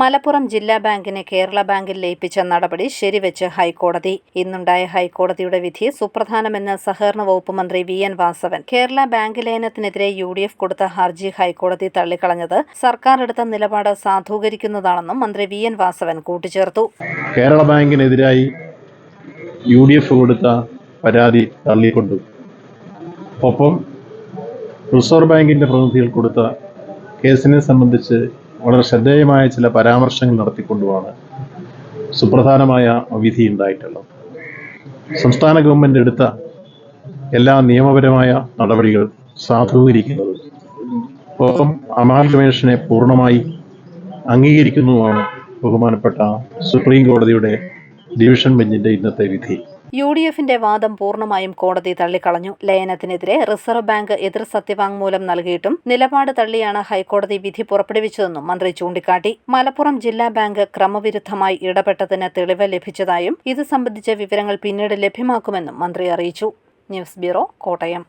മലപ്പുറം ജില്ലാ ബാങ്കിനെ കേരള ബാങ്കിൽ ലയിപ്പിച്ച നടപടി ശരിവെച്ച് ഹൈക്കോടതി. ഇന്നുണ്ടായ ഹൈക്കോടതിയുടെ വിധി സുപ്രധാനമെന്ന് സഹകരണ വകുപ്പ് മന്ത്രി V N Vasavan. Kerala bank ലയനത്തിനെതിരെ U D F കൊടുത്ത ഹർജി ഹൈക്കോടതി തള്ളിക്കളഞ്ഞത് സർക്കാർ എടുത്ത നിലപാട് സാധൂകരിക്കുന്നതാണെന്നും മന്ത്രി വി എൻ വാസവൻ കൂട്ടിച്ചേർത്തു. കേരള ബാങ്കിനെതിരായി യു ഡി എഫ് കൊടുത്ത പരാതി തള്ളിക്കൊണ്ടു. ഒപ്പം റിസർവ് ബാങ്കിന്റെ പ്രതിനിധികൾ കൊടുത്ത കേസിനെ സംബന്ധിച്ച് വളരെ ശ്രദ്ധേയമായ ചില പരാമർശങ്ങൾ നടത്തിക്കൊണ്ടുമാണ് സുപ്രധാനമായ വിധി ഉണ്ടായിട്ടുള്ളത്. സംസ്ഥാന ഗവൺമെന്റ് എടുത്ത എല്ലാ നിയമപരമായ നടപടികൾ സാധൂകരിക്കുന്നത് ഒപ്പം അമാൽഗമേഷനെ പൂർണമായി അംഗീകരിക്കുന്നതുമാണ് ബഹുമാനപ്പെട്ട സുപ്രീം കോടതിയുടെ ഡിവിഷൻ ബെഞ്ചിന്റെ ഇന്നത്തെ വിധി. യു ഡി എഫിന്റെ വാദം പൂർണമായും കോടതി തള്ളിക്കളഞ്ഞു. ലയനത്തിനെതിരെ റിസർവ് ബാങ്ക് എതിർ സത്യവാങ്മൂലം നൽകിയിട്ടും നിലപാട് തള്ളിയാണ് ഹൈക്കോടതി വിധി പുറപ്പെടുവിച്ചതെന്നും മന്ത്രി ചൂണ്ടിക്കാട്ടി. മലപ്പുറം ജില്ലാ ബാങ്ക് ക്രമവിരുദ്ധമായി ഇടപെട്ടതിന് തെളിവ് ലഭിച്ചതായും ഇത് സംബന്ധിച്ച വിവരങ്ങൾ പിന്നീട് ലഭ്യമാക്കുമെന്നും മന്ത്രി അറിയിച്ചു. News bureau Kottayam.